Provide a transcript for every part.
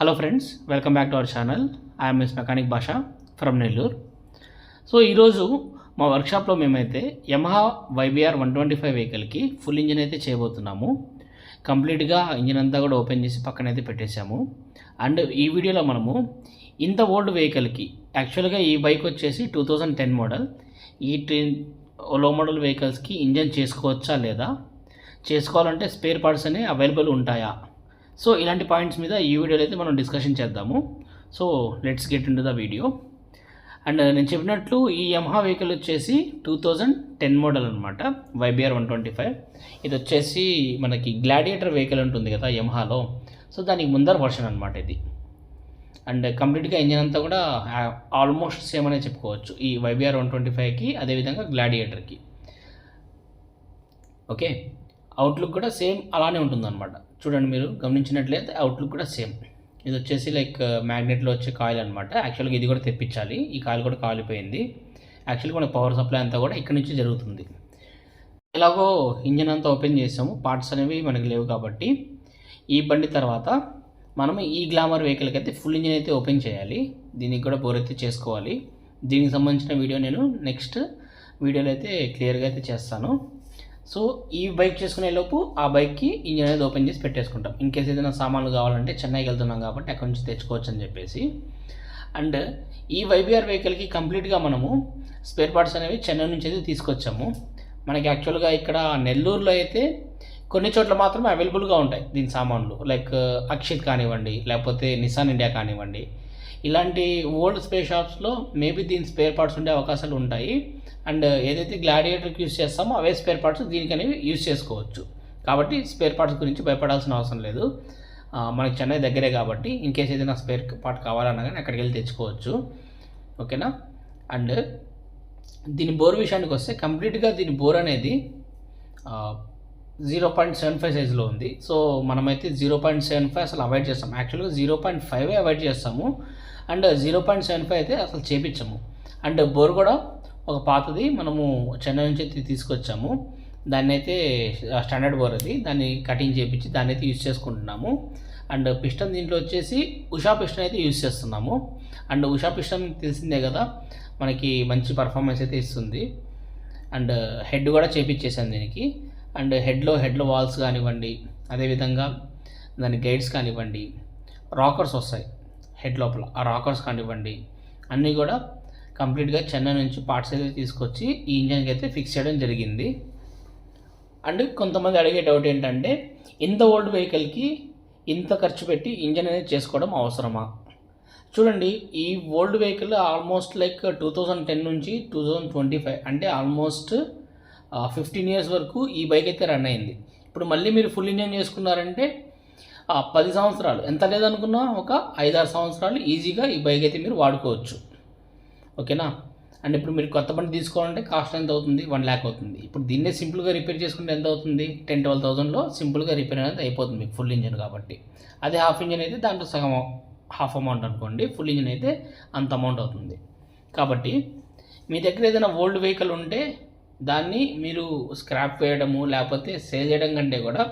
Hello friends welcome back to our channel I'm miss mechanic Basha from Nellore so ఈరోజు మా వర్క్షాప్లో మేమైతే Yamaha YBR one twenty five వెహికల్కి full engine అయితే చేయబోతున్నాము. కంప్లీట్గా ఇంజిన్ అంతా కూడా ఓపెన్ చేసి పక్కన అయితే పెట్టేశాము. అండ్ ఈ వీడియోలో మనము ఇంత ఓల్డ్ వెహికల్కి యాక్చువల్గా ఈ బైక్ వచ్చేసి టూ థౌజండ్ టెన్ మోడల్ ఈ ట్రైన్లో మోడల్ వెహికల్స్కి ఇంజన్ చేసుకోవచ్చా లేదా? చేసుకోవాలంటే స్పేర్ పార్ట్స్ అనేవి అవైలబుల్ ఉంటాయా? సో ఇలాంటి పాయింట్స్ మీద ఈ వీడియోలో అయితే మనం డిస్కషన్ చేద్దాము. So let's get into the video and నేను చెప్పినట్లు ఈ యమహా వెహికల్ వచ్చేసి టూ థౌజండ్ టెన్ మోడల్ అనమాట వైబిఆర్ వన్ ట్వంటీ ఫైవ్ ఇది వచ్చేసి మనకి గ్లాడియేటర్ వెహికల్ ఉంటుంది కదా యమహాలో సో దానికి ముందర వర్షన్ అనమాట ఇది. అండ్ కంప్లీట్గా ఇంజిన్ అంతా కూడా ఆల్మోస్ట్ సేమ్ అనే చెప్పుకోవచ్చు. ఈ వైబిఆర్ వన్ ట్వంటీ ఫైవ్కి అదేవిధంగా గ్లాడియేటర్కి ఓకే? అవుట్లుక్ కూడా సేమ్ అలానే ఉంటుందన్నమాట. చూడండి మీరు గమనించినట్లయితే అవుట్లుక్ కూడా సేమ్ ఇది వచ్చేసి లైక్ మ్యాగ్నెట్లో uh, వచ్చే కాయిల్ అనమాట యాక్చువల్గా ఇది కూడా తెప్పించాలి. ఈ కాయిల్ కూడా కాలిపోయింది. యాక్చువల్గా మన పవర్ సప్లై అంతా కూడా ఇక్కడ నుంచి జరుగుతుంది. ఎలాగో ఇంజిన్ అంతా ఓపెన్ చేసాము. పార్ట్స్ అనేవి మనకి లేవు కాబట్టి ఈ బండి తర్వాత మనం ఈ గ్లామర్ వెహికల్కి అయితే ఫుల్ ఇంజిన్ అయితే ఓపెన్ చేయాలి. దీనికి కూడా బోర్ అయితే చేసుకోవాలి. దీనికి సంబంధించిన వీడియో నేను నెక్స్ట్ వీడియోలో అయితే క్లియర్గా అయితే చేస్తాను. సో ఈ బైక్ చేసుకునే లోపు ఆ బైక్కి ఇంజిన్ అనేది ఓపెన్ చేసి పెట్టేసుకుంటాం. ఇన్ కేసు ఏదైనా సామాన్లు కావాలంటే చెన్నైకి వెళ్తున్నాం కాబట్టి అక్కడి నుంచి తెచ్చుకోవచ్చు అని చెప్పేసి. అండ్ ఈ వైబీఆర్ వెహికల్కి కంప్లీట్గా మనము స్పేర్ పార్ట్స్ అనేవి చెన్నై నుంచి అయితే తీసుకొచ్చాము. మనకి యాక్చువల్గా ఇక్కడ నెల్లూరులో అయితే కొన్ని చోట్ల మాత్రమే అవైలబుల్గా ఉంటాయి దీని సామాన్లు. లైక్ అక్షిత్ uh, కానివ్వండి లేకపోతే నిసాన్ ఇండియా కానివ్వండి. ఇలాంటి ఓల్డ్ స్పేర్ షాప్స్లో మేబీ దీని స్పేర్ పార్ట్స్ ఉండే అవకాశాలు ఉంటాయి. అండ్ ఏదైతే గ్లాడియేటర్కి యూస్ చేస్తామో అవే స్పేర్ పార్ట్స్ దీనికి అనేవి యూస్ చేసుకోవచ్చు. కాబట్టి స్పేర్ పార్ట్స్ గురించి భయపడాల్సిన అవసరం లేదు. మనకి చెన్నై దగ్గరే కాబట్టి ఇన్ కేస్ ఏదైనా స్పేర్ పార్ట్ కావాలన్నా కానీ అక్కడికి వెళ్ళి తెచ్చుకోవచ్చు. ఓకేనా? అండ్ దీని బోర్ విషయానికి వస్తే కంప్లీట్గా దీని బోర్ అనేది జీరో పాయింట్ సెవెన్ ఫైవ్ సైజులో ఉంది. సో మనమైతే జీరో పాయింట్ సెవెన్ ఫైవ్ అసలు అవాయిడ్ చేస్తాం. యాక్చువల్గా జీరో పాయింట్ ఫైవ్ అవాయిడ్ చేస్తాము. And zero point seven five అయితే అసలు చేపించము. అండ్ బోర్ కూడా ఒక పాతది మనము చెన్నై నుంచి అయితే తీసుకొచ్చాము. దాన్ని అయితే స్టాండర్డ్ బోర్ అది. దాన్ని కటింగ్ చేపించి దాన్ని అయితే యూజ్ చేసుకుంటున్నాము. అండ్ పిస్టన్ దీంట్లో వచ్చేసి ఉషా పిస్టన్ అయితే యూజ్ చేస్తున్నాము. అండ్ ఉషా పిస్టన్ తెలిసిందే కదా మనకి మంచి పర్ఫార్మెన్స్ అయితే ఇస్తుంది. అండ్ హెడ్ కూడా చేపించేసాను దీనికి. అండ్ హెడ్లో హెడ్లో వాల్స్ కానివ్వండి అదేవిధంగా దాని గైడ్స్ కానివ్వండి రాకర్స్ వస్తాయి. హెడ్ లోపల ఆ రాకర్స్ కానివ్వండి అన్నీ కూడా కంప్లీట్గా చెన్నై నుంచి పార్ట్స్ అయితే తీసుకొచ్చి ఈ ఇంజన్కి అయితే ఫిక్స్ చేయడం జరిగింది. అండ్ కొంతమంది అడిగే డౌట్ ఏంటంటే ఇంత ఓల్డ్ వెహికల్కి ఇంత ఖర్చు పెట్టి ఇంజన్ అనేది చేసుకోవడం అవసరమా? చూడండి ఈ old vehicle almost like two thousand ten నుంచి టూ థౌజండ్ ట్వంటీ ఫైవ్ అంటే ఆల్మోస్ట్ ఫిఫ్టీన్ ఇయర్స్ వరకు ఈ బైక్ అయితే రన్ అయింది. ఇప్పుడు మళ్ళీ మీరు ఫుల్ ఇంజన్ చేసుకున్నారంటే ఆ, పది సంవత్సరాలు. ఎంత లేదనుకున్నా ఒక ఐదారు సంవత్సరాలు ఈజీగా ఈ బైక్ అయితే మీరు వాడుకోవచ్చు. ఓకేనా? అండ్ ఇప్పుడు మీరు కొత్త బండి తీసుకోవాలంటే కాస్ట్ ఎంత అవుతుంది? వన్ ల్యాక్ అవుతుంది. ఇప్పుడు దీన్నే సింపుల్గా రిపేర్ చేసుకుంటే ఎంత అవుతుంది? టెన్ ట్వెల్వ్ థౌసండ్లో సింపుల్గా రిపేర్ అనేది అయిపోతుంది మీకు ఫుల్ ఇంజన్ కాబట్టి. అదే హాఫ్ ఇంజన్ అయితే దాంట్లో సగం హాఫ్ అమౌంట్ అనుకోండి ఫుల్ ఇంజన్ అయితే అంత అమౌంట్ అవుతుంది. కాబట్టి మీ దగ్గర ఏదైనా ఓల్డ్ వెహికల్ ఉంటే దాన్ని మీరు స్క్రాప్ వేయడము లేకపోతే సేల్ చేయడం కంటే కూడా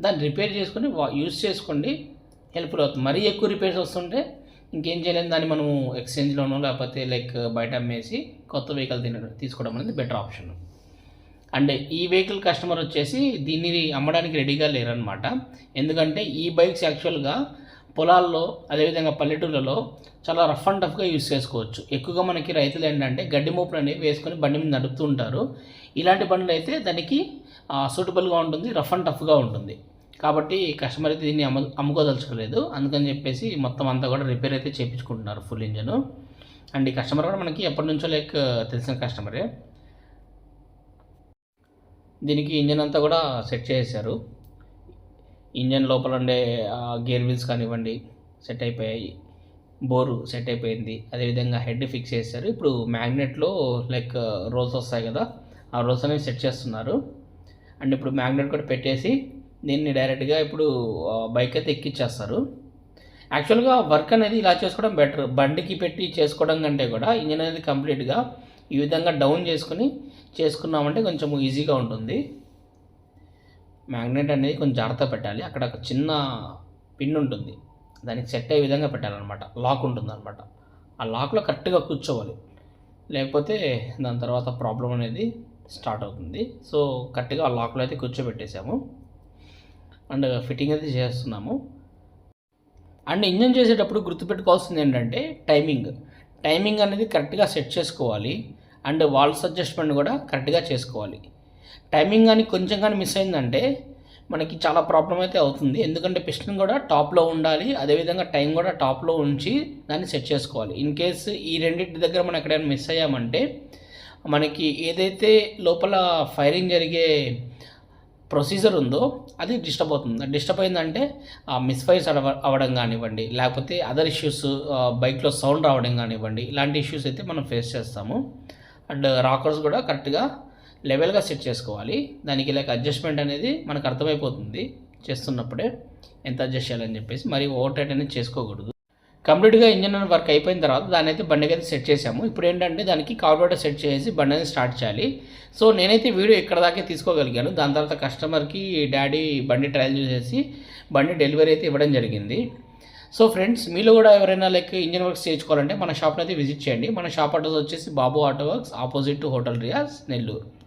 దాన్ని రిపేర్ చేసుకొని యూస్ చేసుకోండి. హెల్ప్ఫుల్ అవుతుంది. మరీ ఎక్కువ రిపేర్స్ వస్తుంటే ఇంకేం చేయలేము దాన్ని మనము ఎక్స్చేంజ్లోనో లేకపోతే లైక్ బయట అమ్మేసి కొత్త వెహికల్ తినడం తీసుకోవడం అనేది బెటర్ ఆప్షన్ అండ్ ఈ వెహికల్ కస్టమర్ వచ్చేసి దీన్ని అమ్మడానికి రెడీగా లేరనమాట ఎందుకంటే ఈ బైక్స్ యాక్చువల్గా పొలాల్లో అదేవిధంగా పల్లెటూళ్ళలో చాలా రఫ్ అండ్ టఫ్గా యూస్ చేసుకోవచ్చు. ఎక్కువగా మనకి రైతులు ఏంటంటే గడ్డి మోపులు అనేవి వేసుకొని బండి మీద నడుపుతూ ఉంటారు. ఇలాంటి బండ్లు అయితే దానికి సూటబుల్గా ఉంటుంది రఫ్ అండ్ టఫ్గా ఉంటుంది. కాబట్టి కస్టమర్ అయితే దీన్ని అమ్ము అమ్ముకోదలుచుకోలేదు. అందుకని చెప్పేసి మొత్తం అంతా కూడా రిపేర్ అయితే చేయించుకుంటున్నారు ఫుల్ ఇంజన్. అండ్ ఈ కస్టమర్ కూడా మనకి ఎప్పటి నుంచో లైక్ తెలిసిన కస్టమరే. దీనికి ఇంజన్ అంతా కూడా సెట్ చేసేసారు ఇంజన్ లోపల ఉండే గేర్ వీల్స్ కానివ్వండి సెట్ అయిపోయాయి. బోరు సెట్ అయిపోయింది. అదేవిధంగా హెడ్ ఫిక్స్ చేశారు. ఇప్పుడు మ్యాగ్నెట్లో లైక్ రోల్స్ వస్తాయి కదా ఆ రోల్స్ అనేవి సెట్ చేస్తున్నారు. అండ్ ఇప్పుడు మ్యాగ్నెట్ కూడా పెట్టేసి దీన్ని డైరెక్ట్గా ఇప్పుడు బైక్ అయితే ఎక్కిచ్చేస్తారు. యాక్చువల్గా వర్క్ అనేది ఇలా చేసుకోవడం బెటర్. బండికి పెట్టి చేసుకోవడం కంటే కూడా ఇంజన్ అనేది కంప్లీట్గా ఈ విధంగా డౌన్ చేసుకుని చేసుకున్నామంటే కొంచెం ఈజీగా ఉంటుంది. మ్యాగ్నెట్ అనేది కొంచెం జాగ్రత్త పెట్టాలి. అక్కడ ఒక చిన్న పిన్ ఉంటుంది. దానికి సెట్ అయ్యే విధంగా పెట్టాలన్నమాట. లాక్ ఉంటుందన్నమాట. ఆ లాక్లో కరెక్ట్గా కూర్చోవాలి. లేకపోతే దాని తర్వాత ప్రాబ్లం అనేది స్టార్ట్ అవుతుంది. సో కరెక్ట్గా ఆ లాక్లో అయితే కూర్చోబెట్టేసాము. అండ్ ఫిట్టింగ్ అయితే చేస్తున్నాము. అండ్ ఇంజన్ చేసేటప్పుడు గుర్తుపెట్టుకోవాల్సింది ఏంటంటే టైమింగ్. టైమింగ్ అనేది కరెక్ట్గా సెట్ చేసుకోవాలి. అండ్ వాల్స్ అడ్జస్ట్మెంట్ కూడా కరెక్ట్గా చేసుకోవాలి. టైమింగ్ కానీ కొంచెం కానీ మిస్ అయిందంటే మనకి చాలా ప్రాబ్లం అయితే అవుతుంది. ఎందుకంటే పిస్టన్ కూడా టాప్లో ఉండాలి. అదేవిధంగా టైం కూడా టాప్లో ఉంచి దాన్ని సెట్ చేసుకోవాలి. ఇన్ కేస్ ఈ రెండింటి దగ్గర మనం ఎక్కడైనా మిస్ అయ్యామంటే మనకి ఏదైతే లోపల ఫైరింగ్ జరిగే ప్రొసీజర్ ఉందో అది డిస్టర్బ్ అవుతుంది. డిస్టర్బ్ అయిందంటే ఆ మిస్ఫైర్స్ అవ అవ్వడం కానివ్వండి లేకపోతే అదర్ ఇష్యూస్ బైక్లో సౌండ్ రావడం కానివ్వండి ఇలాంటి ఇష్యూస్ అయితే మనం ఫేస్ చేస్తాము. అండ్ రాకర్స్ కూడా కరెక్ట్గా లెవెల్గా సెట్ చేసుకోవాలి. దానికి లైక్ అడ్జస్ట్మెంట్ అనేది మనకు అర్థమైపోతుంది చేస్తున్నప్పుడే ఎంత అడ్జస్ట్ చేయాలని చెప్పేసి. మరి ఓవర్ టైట్ అనేది చేసుకోకూడదు. కంప్లీట్గా ఇంజన్ వర్క్ అయిపోయిన తర్వాత దాని అయితే బండికి అయితే సెట్ చేసాము ఇప్పుడు ఏంటంటే దానికి కార్బోరేటర్ సెట్ చేసి బండి అనేది స్టార్ట్ చేయాలి. సో నేనైతే వీడియో ఇక్కడ దాకే తీసుకోగలిగాను. దాని తర్వాత కస్టమర్కి డాడీ బండి ట్రయల్ చూసేసి బండి డెలివరీ అయితే ఇవ్వడం జరిగింది. సో ఫ్రెండ్స్ మీలో కూడా ఎవరైనా లైక్ ఇంజన్ వర్క్స్ చేయించుకోవాలంటే మన షాప్ని అయితే విజిట్ చేయండి. మన షాప్ అడ్రస్ వచ్చేసి Babu auto works opposite to hotel Riyas Nellore.